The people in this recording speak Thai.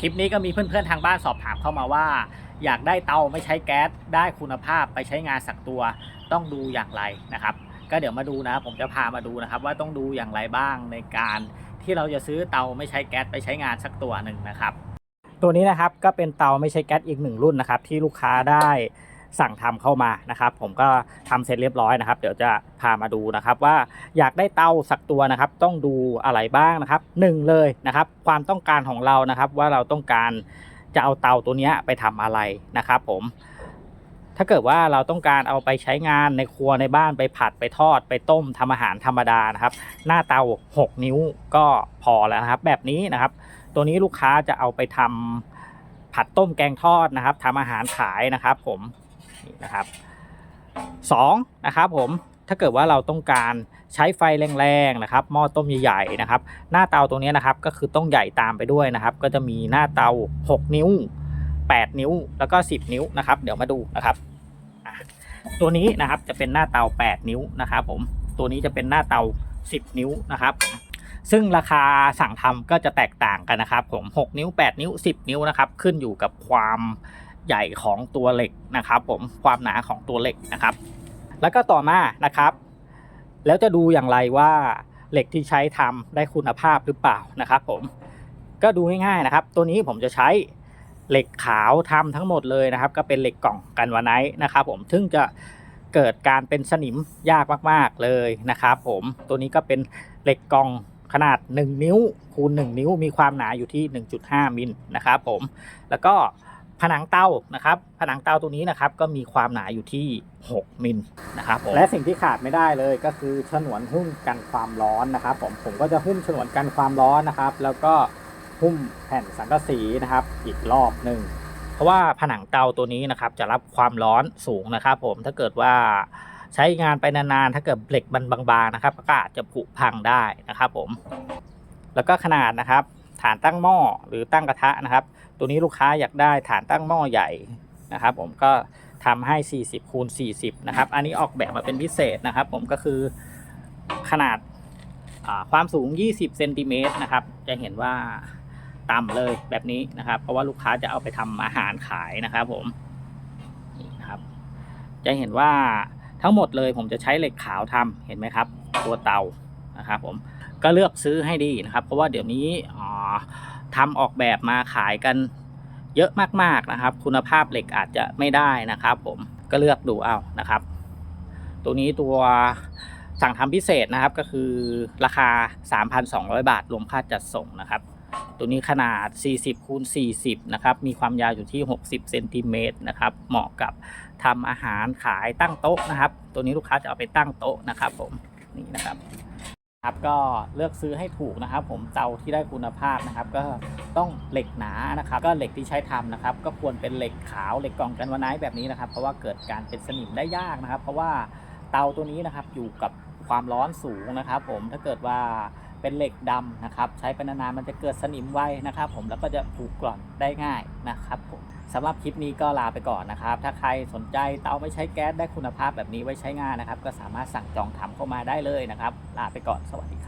คลิปนี้ก็มีเพื่อนๆทางบ้านสอบถามเข้ามาว่า อยากได้เตาไม่ใช้แก๊สได้คุณภาพไปใช้งานสักตัวต้องดูอย่างไรนะครับ ก็เดี๋ยวมาดูนะผมจะพามาดูนะครับ ว่าต้องดูอย่างไรบ้างในการที่เราจะซื้อเตาไม่ใช้แก๊สไปใช้งานสักตัวหนึ่งนะครับ ตัวนี้นะครับก็เป็นเตาไม่ใช้แก๊สอีกหนึ่งรุ่นนะครับที่ลูกค้าได้ สั่งทำเข้ามานะครับ ผมก็ทำเสร็จเรียบร้อยนะครับ เดี๋ยวจะพามาดูนะครับ ว่าอยากได้เตาสักตัวนะครับ ต้องดูอะไรบ้างนะครับหนึ่งเลยนะครับ ความต้องการของเรานะครับ ว่าเราต้องการจะเอาเตาตัวนี้ไปทำอะไรนะครับ ผมถ้าเกิดว่าเราต้องการเอาไปใช้งานในครัวในบ้านไปผัดไปทอด ไปต้มทำอาหารธรรมดานะครับ หน้าเตา 6 นิ้วก็พอแล้วนะครับ แบบนี้นะครับ ตัวนี้ลูกค้าจะเอาไปทำผัดต้มแกงทอดนะครับทำอาหารขายนะครับ ผม นะครับสองนะครับผมถ้าเกิดว่าเราต้องการใช้ไฟแรงๆนะครับหม้อต้มใหญ่ๆนะครับ หน้าเตาตรงนี้นะครับก็คือต้องใหญ่ตามไปด้วยนะครับ ก็จะมีหน้าเตา 6 นิ้ว 8 นิ้วแล้วก็ 10 นิ้วนะครับ เดี๋ยวมาดูนะครับ ตัวนี้นะครับจะเป็นหน้าเตา 8 นิ้วนะครับ ผมตัวนี้จะเป็นหน้าเตา 10 นิ้วนะครับ ซึ่งราคาสั่งทำก็จะแตกต่างกันนะครับ ผม 6 นิ้ว 8 นิ้ว 10 นิ้วนะครับ ขึ้นอยู่กับความ ใหญ่ของตัวเหล็กนะครับผมความหนาของตัวเหล็กนะครับ แล้วก็ต่อมานะครับ แล้วจะดูอย่างไรว่าเหล็กที่ใช้ทำได้คุณภาพหรือเปล่านะครับ ผมก็ดูง่ายๆนะครับ ตัวนี้ผมจะใช้เหล็กขาวทำทั้งหมดเลยนะครับ ก็เป็นเหล็กกล่องกันวาไนท์นะครับ ผมซึ่งจะเกิดการเป็นสนิมยากมากๆเลยนะครับ ผมตัวนี้ก็เป็นเหล็กกล่องขนาด 1 นิ้วคูณ 1 นิ้วมีความหนาอยู่ที่ 1.5 มิลนะครับผมแล้วก็ ผนังเตานะครับ ผนังเตาตัวนี้นะครับก็มีความหนาอยู่ที่ 6 มิลนะครับผมและสิ่งที่ขาดไม่ได้เลยก็คือฉนวนหุ้มกันความร้อนนะครับ ผมผมก็จะหุ้มฉนวนกันความร้อนนะครับ แล้วก็หุ้มแผ่นสังกะสีนะครับ อีกรอบหนึ่งเพราะว่าผนังเตาตัวนี้นะครับจะรับความร้อนสูงนะครับ ผมถ้าเกิดว่าใช้งานไปนานๆ ถ้าเกิดเหล็กมันบางๆนะครับก็อาจจะผุพังได้นะครับผม แล้วก็ขนาดนะครับ ฐานตั้งหม้อหรือตั้งกระทะนะครับ ตัวนี้ลูกค้าอยากได้ฐานตั้งหม้อใหญ่นะครับ ผมก็ทำให้ 40คูณ40 นะครับ อันนี้ออกแบบมาเป็นพิเศษนะครับ ผมก็คือขนาดความสูง 20 เซนติเมตรนะครับ จะเห็นว่าต่ำเลยแบบนี้นะครับ เพราะว่าลูกค้าจะเอาไปทำอาหารขายนะครับ ผมนี่นะครับ จะเห็นว่าทั้งหมดเลยผมจะใช้เหล็กขาวทำเห็นไหมครับ ตัวเตานะครับ ผมก็เลือกซื้อให้ดีนะครับ เพราะว่าเดี๋ยวนี้อ ทำออกแบบมาขายกันเยอะมากๆนะครับ คุณภาพเหล็กอาจจะไม่ได้นะครับ ผมก็เลือกดูเอานะครับ ตัวนี้ตัวสั่งทำพิเศษนะครับก็คือราคา 3,200 บาท รวมค่าจัดส่งนะครับ ตัวนี้ขนาด 40คูณ40 นะครับ มีความยาวอยู่ที่ 60เซนติเมตรนะครับ เหมาะกับทำอาหารขายตั้งโต๊ะนะครับ ตัวนี้ลูกค้าจะเอาไปตั้งโต๊ะนะครับผม นี่นะครับ ครับก็เลือกซื้อให้ถูกนะครับ ผมเตาที่ได้คุณภาพนะครับ ก็ต้องเหล็กหนานะครับ ก็เหล็กที่ใช้ทำนะครับ ก็ควรเป็นเหล็กขาวเหล็กกล่องกันวาไนแบบนี้นะครับ เพราะว่าเกิดการเป็นสนิมได้ยากนะครับ เพราะว่าเตาตัวนี้นะครับอยู่กับความร้อนสูงนะครับ ผมถ้าเกิดว่าเป็นเหล็กดำนะครับ ใช้ไปนานๆมันจะเกิดสนิมไวนะครับ ผมแล้วก็จะผุกร่อนได้ง่ายนะครับผม สำหรับคลิปนี้ก็ลาไปก่อนนะครับ ถ้าใครสนใจเตาไม่ใช้แก๊สได้คุณภาพแบบนี้ไว้ใช้งานนะครับ ก็สามารถสั่งจองทำเข้ามาได้เลยนะครับ ลาไปก่อน สวัสดีครับ